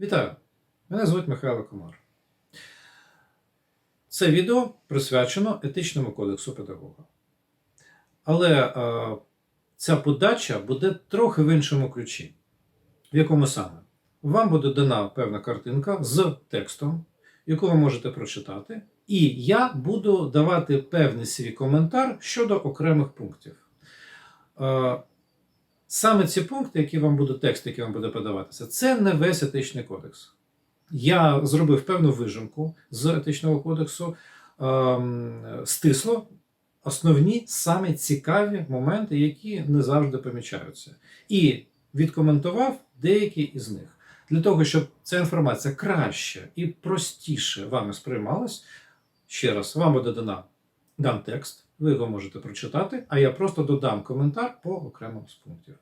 Вітаю! Мене звуть Михайло Комар. Це відео присвячено етичному кодексу педагога. Але е, ця подача буде трохи в іншому ключі. В якому саме? Вам буде дана певна картинка з текстом, яку ви можете прочитати, і я буду давати певний свій коментар щодо окремих пунктів. Е, Саме ці пункти, які вам буде текст, який вам буде подаватися, це не весь етичний кодекс. Я зробив певну вижимку з етичного кодексу, ем, стисло основні саме цікаві моменти, які не завжди помічаються, і відкоментував деякі із них. Для того, щоб ця інформація краще і простіше вами сприймалась, ще раз, вам буде дана дан текст, ви його можете прочитати, а я просто додам коментар по окремим з пунктів.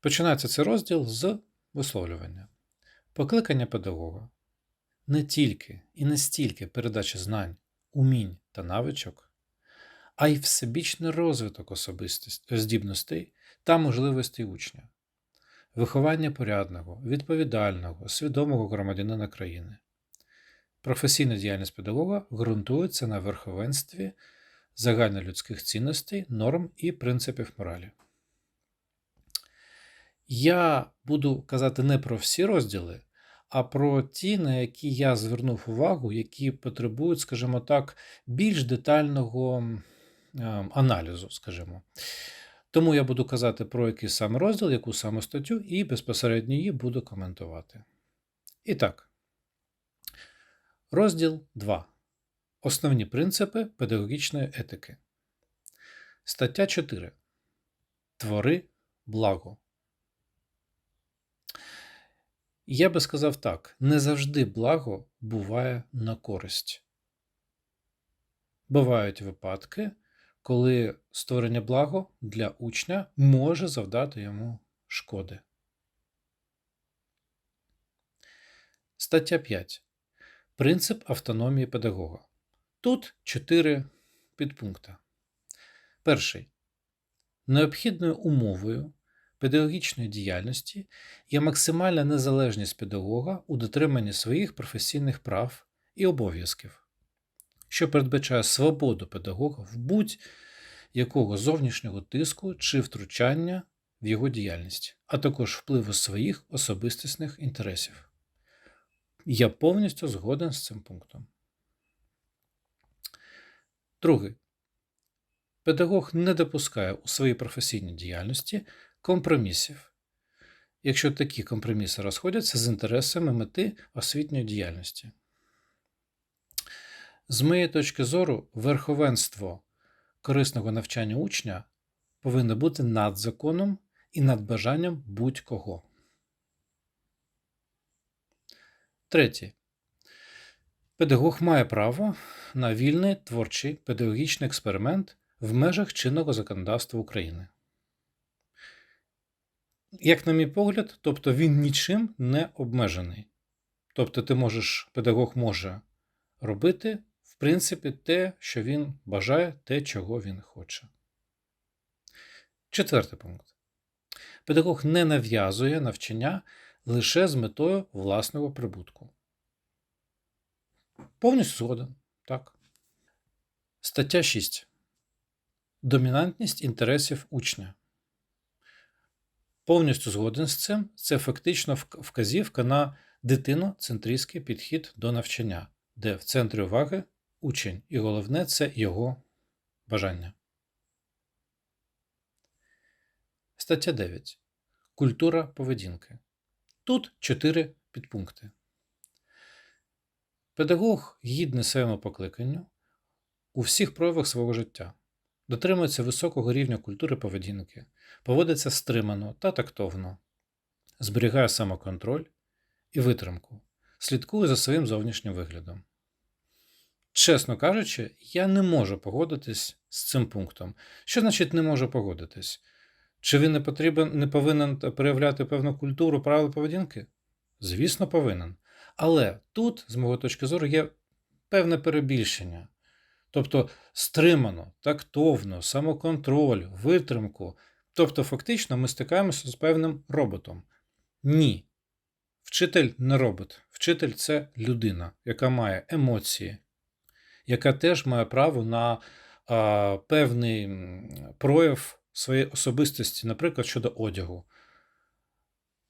Починається цей розділ з висловлювання. Покликання педагога не тільки і не стільки передача знань, умінь та навичок, а й всебічний розвиток особистості, здібностей та можливостей учня, виховання порядного, відповідального, свідомого громадянина країни. Професійна діяльність педагога ґрунтується на верховенстві загальнолюдських цінностей, норм і принципів моралі. Я буду казати не про всі розділи, а про ті, на які я звернув увагу, які потребують, скажімо так, більш детального ем, аналізу, скажімо. Тому я буду казати про який саме розділ, яку саме статтю, і безпосередньо її буду коментувати. І так, розділ 2. Основні принципи педагогічної етики. Стаття 4. Твори благо. Я би сказав так: не завжди благо буває на користь. Бувають випадки, коли створення благо для учня може завдати йому шкоди. Стаття 5. Принцип автономії педагога. Тут чотири підпункти. Перший. Необхідною умовою педагогічної діяльності є максимальна незалежність педагога у дотриманні своїх професійних прав і обов'язків, що передбачає свободу педагога в будь-якого зовнішнього тиску чи втручання в його діяльність, а також впливу своїх особистісних інтересів. Я повністю згоден з цим пунктом. Другий. Педагог не допускає у своїй професійній діяльності компромісів, якщо такі компроміси розходяться з інтересами мети освітньої діяльності. З моєї точки зору, верховенство корисного навчання учня повинно бути над законом і над бажанням будь-кого. Третє. Педагог має право на вільний творчий педагогічний експеримент в межах чинного законодавства України. Як, на мій погляд, тобто він нічим не обмежений. Тобто, ти можеш, педагог може робити, в принципі, те, що він бажає, те, чого він хоче. Четвертий пункт. Педагог не нав'язує навчання лише з метою власного прибутку. Повністю згоден. Так. Стаття 6. Домінантність інтересів учня. Повністю згоден з цим. Це фактично вказівка на дитиноцентристський підхід до навчання, де в центрі уваги учень, і головне це його бажання. Стаття 9. Культура поведінки. Тут чотири підпункти. Педагог гідний своєму покликанню у всіх проявах свого життя, дотримується високого рівня культури поведінки, поводиться стримано та тактовно, зберігає самоконтроль і витримку, слідкує за своїм зовнішнім виглядом. Чесно кажучи, я не можу погодитись з цим пунктом. Що значить не можу погодитись? Чи він не потрібен, не повинен проявляти певну культуру правил поведінки? Звісно, повинен. Але тут, з мого точки зору, є певне перебільшення. Тобто стримано, тактовно, самоконтроль, витримку. Тобто, фактично, ми стикаємося з певним роботом. Ні. Вчитель не робот. Вчитель це людина, яка має емоції, яка теж має право на а, певний прояв своєї особистості, наприклад, щодо одягу.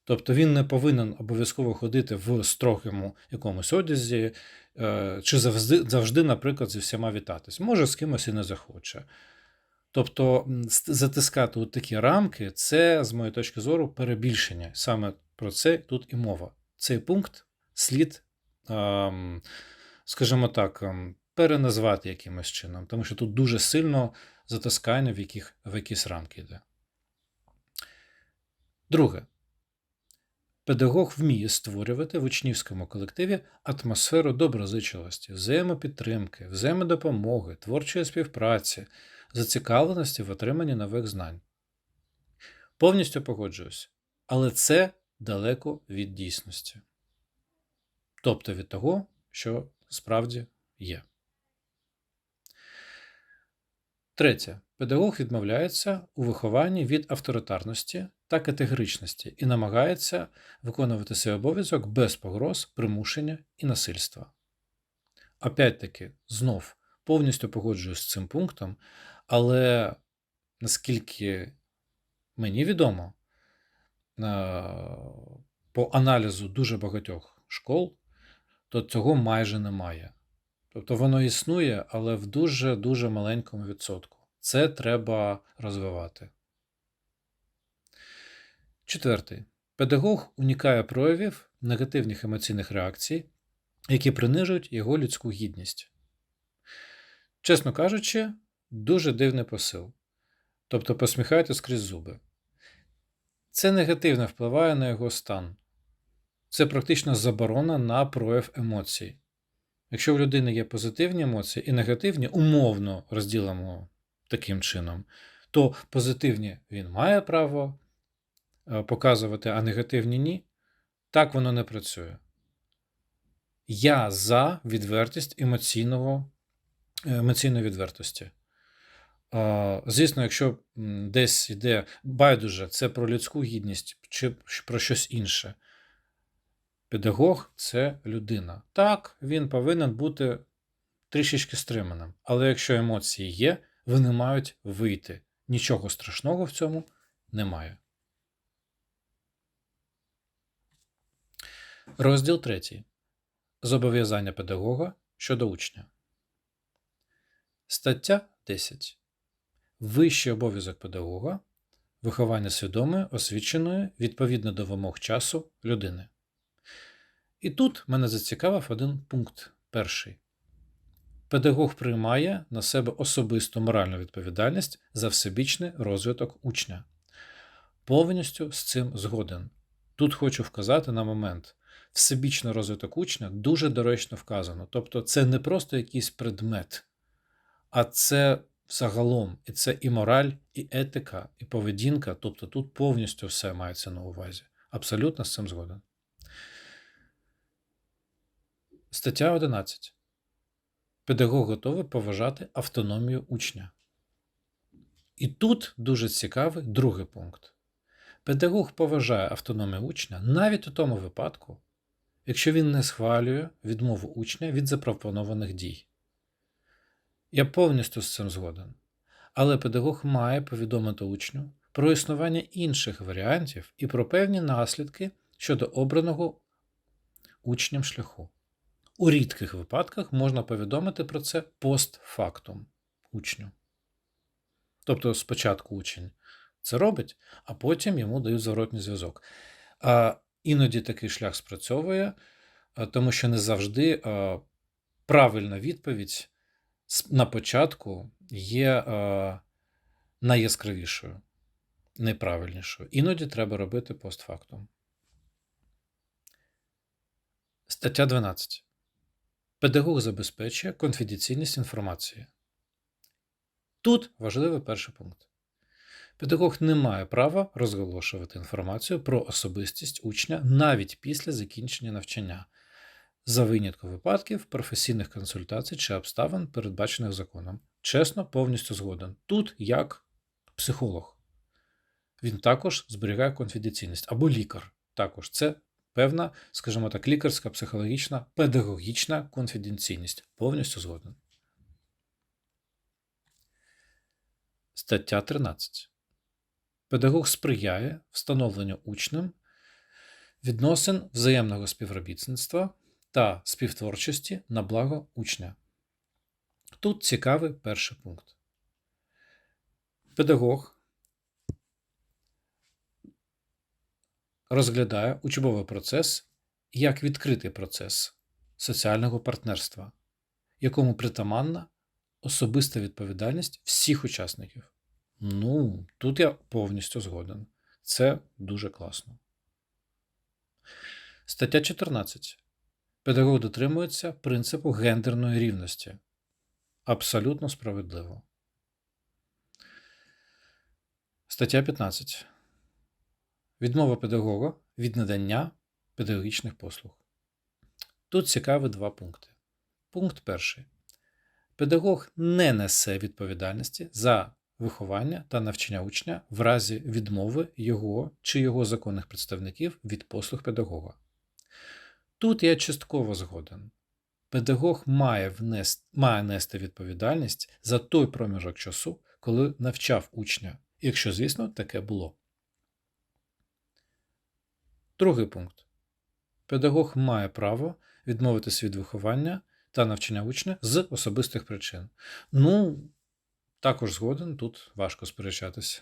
Тобто він не повинен обов'язково ходити в строгому якомусь одязі, е, чи завжди, завжди, наприклад, зі всіма вітатись. Може, з кимось і не захоче. Тобто затискати от такі рамки це, з моєї точки зору, перебільшення. Саме про це тут і мова. Цей пункт слід, ем, скажімо так, ем, переназвати якимось чином, тому що тут дуже сильно затискання в, яких, в якісь рамки йде. Друге. Педагог вміє створювати в учнівському колективі атмосферу доброзичливості, взаємопідтримки, взаємодопомоги, творчої співпраці, зацікавленості в отриманні нових знань. Повністю погоджуюсь, але це далеко від дійсності. Тобто від того, що справді є. Третє. Педагог відмовляється у вихованні від авторитарності та категоричності і намагається виконувати свій обов'язок без погроз, примушення і насильства. Опять-таки, знов повністю погоджуюсь з цим пунктом, але наскільки мені відомо, е, по аналізу дуже багатьох школ, то цього майже немає. Тобто воно існує, але в дуже-дуже маленькому відсотку. Це треба розвивати. Четвертий. Педагог уникає проявів негативних емоційних реакцій, які принижують його людську гідність. Чесно кажучи, дуже дивний посил. Тобто посміхайтесь крізь зуби. Це негативно впливає на його стан. Це практично заборона на прояв емоцій. Якщо в людини є позитивні емоції і негативні, умовно розділимо таким чином, то позитивні він має право показувати, а негативні ні. Так воно не працює. Я за відвертість емоційного, е, емоційної відвертості. Звісно, якщо десь йде байдуже, це про людську гідність чи про щось інше. Педагог це людина. Так, він повинен бути трішечки стриманим. Але якщо емоції є, вони мають вийти. Нічого страшного в цьому немає. Розділ 3. Зобов'язання педагога щодо учня. Стаття 10. Вищий обов'язок педагога виховання свідомої, освіченої відповідно до вимог часу людини. І тут мене зацікавив один пункт перший. Педагог приймає на себе особисту моральну відповідальність за всебічний розвиток учня. Повністю з цим згоден. Тут хочу вказати на момент. Всебічний розвиток учня дуже доречно вказано. Тобто, це не просто якийсь предмет, а це загалом, і це і мораль, і етика, і поведінка. Тобто тут повністю все мається на увазі. Абсолютно з цим згоден. Стаття 11. Педагог готовий поважати автономію учня. І тут дуже цікавий другий пункт. Педагог поважає автономію учня навіть у тому випадку, якщо він не схвалює відмову учня від запропонованих дій. Я повністю з цим згоден. Але педагог має повідомити учню про існування інших варіантів і про певні наслідки щодо обраного учнем шляху. У рідких випадках можна повідомити про це постфактум учню. Тобто спочатку учень це робить, а потім йому дають зворотній зв'язок. А іноді такий шлях спрацьовує, тому що не завжди правильна відповідь на початку є найяскравішою, найправильнішою. Іноді треба робити постфактум. Стаття 12. Педагог забезпечує конфіденційність інформації. Тут важливий перший пункт. Педагог не має права розголошувати інформацію про особистість учня навіть після закінчення навчання, за винятком випадків професійних консультацій чи обставин, передбачених законом. Чесно, повністю згоден. Тут як психолог. Він також зберігає конфіденційність або лікар. Також це певна, скажімо так, лікарська, психологічна, педагогічна конфіденційність. Повністю згоден. Стаття 13. Педагог сприяє встановленню учнем відносин взаємного співробітництва та співтворчості на благо учня. Тут цікавий перший пункт. Педагог розглядає учбовий процес як відкритий процес соціального партнерства, якому притаманна особиста відповідальність всіх учасників. Ну, тут я повністю згоден. Це дуже класно. Стаття 14. Педагог дотримується принципу гендерної рівності. Абсолютно справедливо. Стаття 15. Відмова педагога від надання педагогічних послуг. Тут цікаві два пункти. Пункт перший. Педагог не несе відповідальності за виховання та навчання учня в разі відмови його чи його законних представників від послуг педагога. Тут я частково згоден. Педагог має, внести, має нести відповідальність за той проміжок часу, коли навчав учня, якщо, звісно, таке було. Другий пункт. Педагог має право відмовитися від виховання та навчання учня з особистих причин. Ну, також згоден, тут важко сперечатися.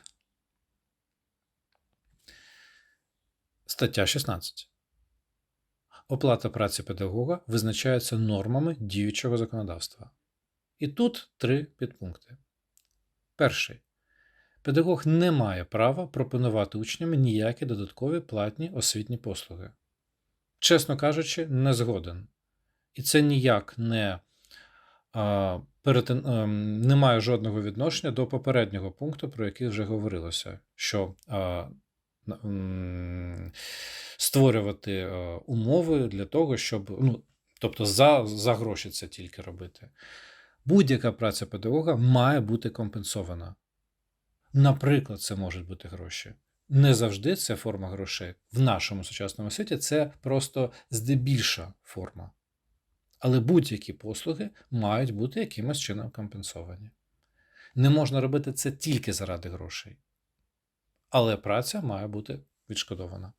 Стаття 16. Оплата праці педагога визначається нормами діючого законодавства. І тут три підпункти. Перший. Педагог не має права пропонувати учням ніякі додаткові платні освітні послуги. Чесно кажучи, не згоден. І це ніяк не а, перетин, а, не має жодного відношення до попереднього пункту, про який вже говорилося, що а, створювати умови для того, щоб. ну, Тобто за, за гроші це тільки робити. Будь-яка праця педагога має бути компенсована. Наприклад, це можуть бути гроші. Не завжди це форма грошей. В нашому сучасному світі це просто здебільша форма. Але будь-які послуги мають бути якимось чином компенсовані. Не можна робити це тільки заради грошей. Але праця має бути відшкодована.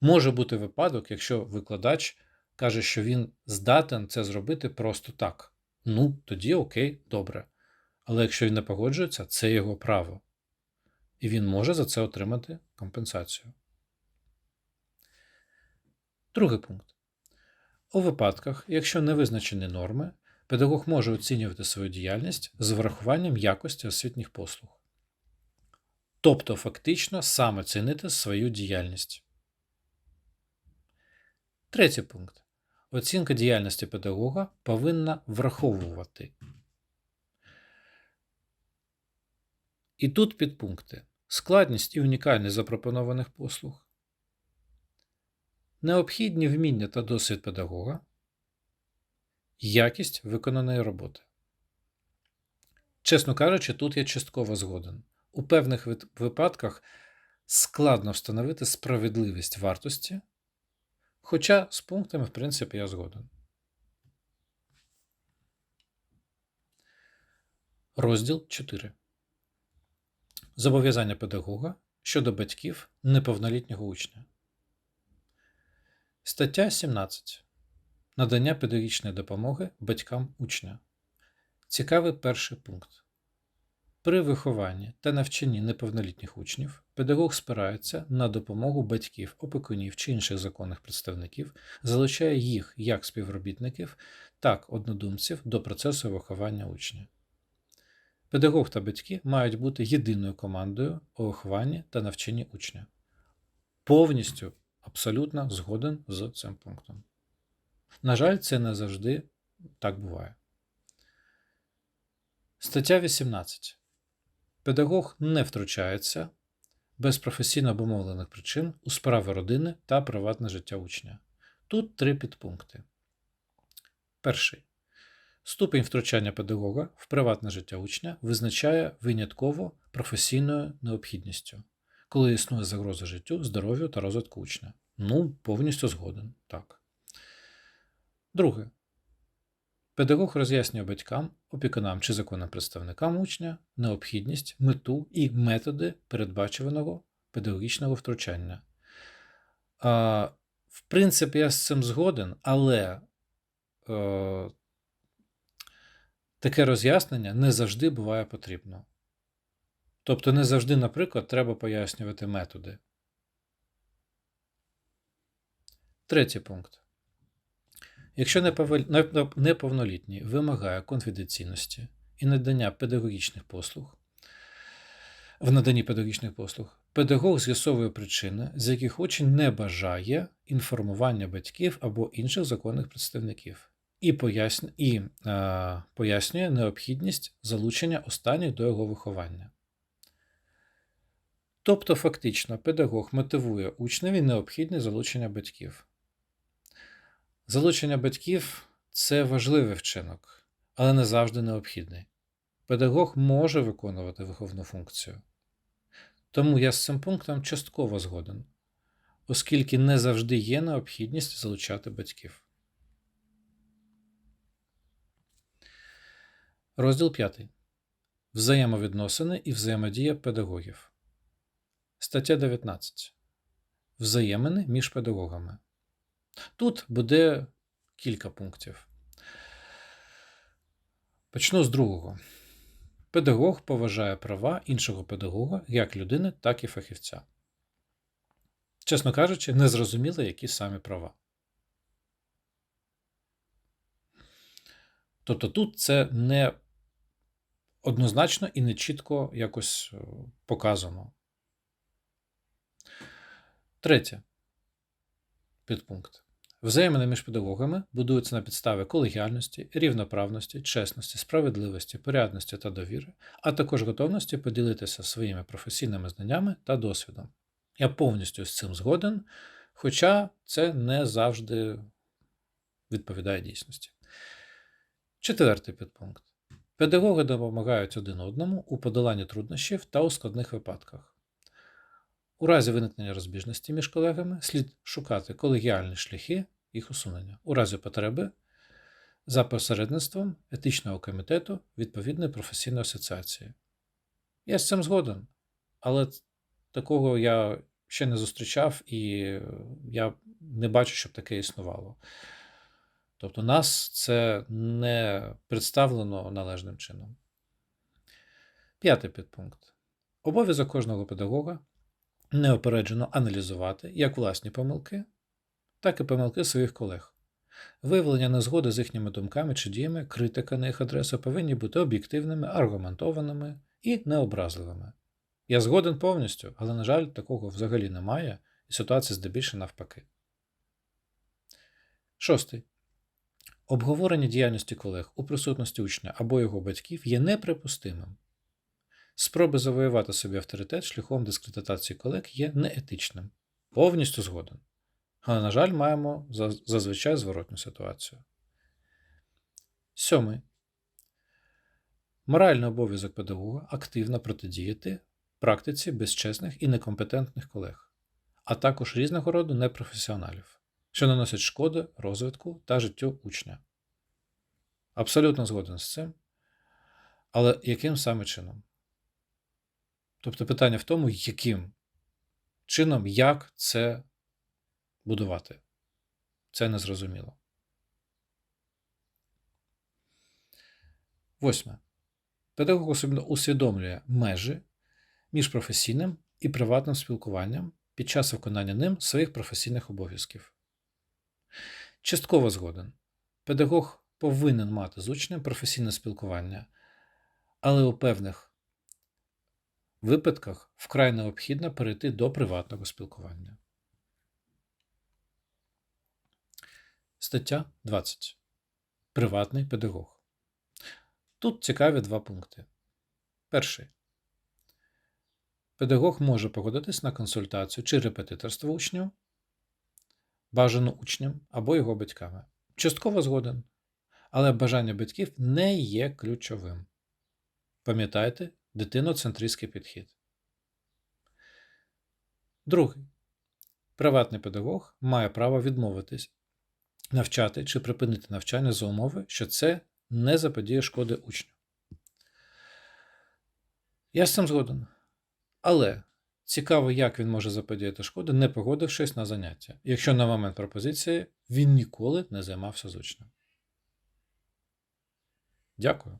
Може бути випадок, якщо викладач каже, що він здатен це зробити просто так. Ну, тоді окей, добре. Але якщо він не погоджується, це його право. І він може за це отримати компенсацію. Другий пункт. У випадках, якщо не визначені норми, педагог може оцінювати свою діяльність з врахуванням якості освітніх послуг. Тобто, фактично саме цінити свою діяльність. Третій пункт. Оцінка діяльності педагога повинна враховувати. І тут підпункти. Складність і унікальність запропонованих послуг, необхідні вміння та досвід педагога, якість виконаної роботи. Чесно кажучи, тут я частково згоден. У певних випадках складно встановити справедливість вартості, хоча з пунктами, в принципі, я згоден. Розділ 4. Зобов'язання педагога щодо батьків неповнолітнього учня. Стаття 17. Надання педагогічної допомоги батькам учня. Цікавий перший пункт. При вихованні та навчанні неповнолітніх учнів педагог спирається на допомогу батьків, опікунів чи інших законних представників, залучає їх як співробітників, так однодумців до процесу виховання учня. Педагог та батьки мають бути єдиною командою у вихованні та навчанні учня. Повністю абсолютно згоден з цим пунктом. На жаль, це не завжди так буває. Стаття 18. Педагог не втручається без професійно обумовлених причин у справи родини та приватне життя учня. Тут три підпункти. Перший. Ступінь втручання педагога в приватне життя учня визначає винятково професійною необхідністю коли існує загроза життю, здоров'ю та розвитку учня. Ну, повністю згоден. Так. Друге. Педагог роз'яснює батькам, опікунам чи законним представникам учня необхідність, мету і методи передбачуваного педагогічного втручання. А, в принципі, я з цим згоден, але е, таке роз'яснення не завжди буває потрібно. Тобто, не завжди, наприклад, треба пояснювати методи. Третій пункт. Якщо неповнолітній вимагає конфіденційності і надання педагогічних послуг, в наданні педагогічних послуг, педагог з'ясовує причини, з яких учень не бажає інформування батьків або інших законних представників, і, поясн... і е, пояснює необхідність залучення останніх до його виховання. Тобто, фактично, педагог мотивує учневі необхідне залучення батьків. Залучення батьків це важливий вчинок, але не завжди необхідний. Педагог може виконувати виховну функцію. Тому я з цим пунктом частково згоден, оскільки не завжди є необхідність залучати батьків. Розділ 5. Взаємовідносини і взаємодія педагогів. Стаття 19. Взаємини між педагогами. Тут буде кілька пунктів. Почну з другого. Педагог поважає права іншого педагога як людини, так і фахівця. Чесно кажучи, не зрозуміло, які самі права. Тобто тут це не однозначно і не чітко якось е, показано. Третє. Підпункт. Взаємини між педагогами будуються на підставі колегіальності, рівноправності, чесності, справедливості, порядності та довіри, а також готовності поділитися своїми професійними знаннями та досвідом. Я повністю з цим згоден, хоча це не завжди відповідає дійсності. Четвертий підпункт. Педагоги допомагають один одному у подоланні труднощів та у складних випадках. У разі виникнення розбіжності між колегами слід шукати колегіальні шляхи їх усунення. У разі потреби за посередництвом етичного комітету відповідної професійної асоціації. Я з цим згоден, але такого я ще не зустрічав і я не бачу, щоб таке існувало. Тобто, нас це не представлено належним чином. П'ятий підпункт. Обов'язок кожного педагога неопереджено аналізувати як власні помилки, так і помилки своїх колег. Виявлення незгоди з їхніми думками чи діями, критика на їх адресу повинні бути об'єктивними, аргументованими і необразливими. Я згоден повністю, але, на жаль, такого взагалі немає, і ситуація здебільшого навпаки. Шостий. Обговорення діяльності колег у присутності учня або його батьків є неприпустимим. Спроби завоювати собі авторитет шляхом дискредитації колег є неетичним. Повністю згоден. Але, на жаль, маємо зазвичай зворотню ситуацію. Сьомий. Моральний обов'язок педагога активно протидіяти практиці безчесних і некомпетентних колег, а також різного роду непрофесіоналів, що наносять шкоди розвитку та життю учня. Абсолютно згоден з цим. Але яким саме чином? Тобто питання в тому, яким чином, як це будувати. Це незрозуміло. Восьме. Педагог особливо усвідомлює межі між професійним і приватним спілкуванням під час виконання ним своїх професійних обов'язків. Частково згоден. Педагог повинен мати з учнем професійне спілкування, але у певних випадках вкрай необхідно перейти до приватного спілкування. Стаття 20. Приватний педагог. Тут цікаві два пункти. Перший. Педагог може погодитись на консультацію чи репетиторство учнів, бажано учням або його батьками. Частково згоден. Але бажання батьків не є ключовим. Пам'ятайте, дитиноцентристський підхід. Другий. Приватний педагог має право відмовитись навчати чи припинити навчання за умови, що це не заподіє шкоди учню. Я з цим згоден. Але цікаво, як він може заподіяти шкоди, не погодившись на заняття, якщо на момент пропозиції він ніколи не займався з учнем. Дякую.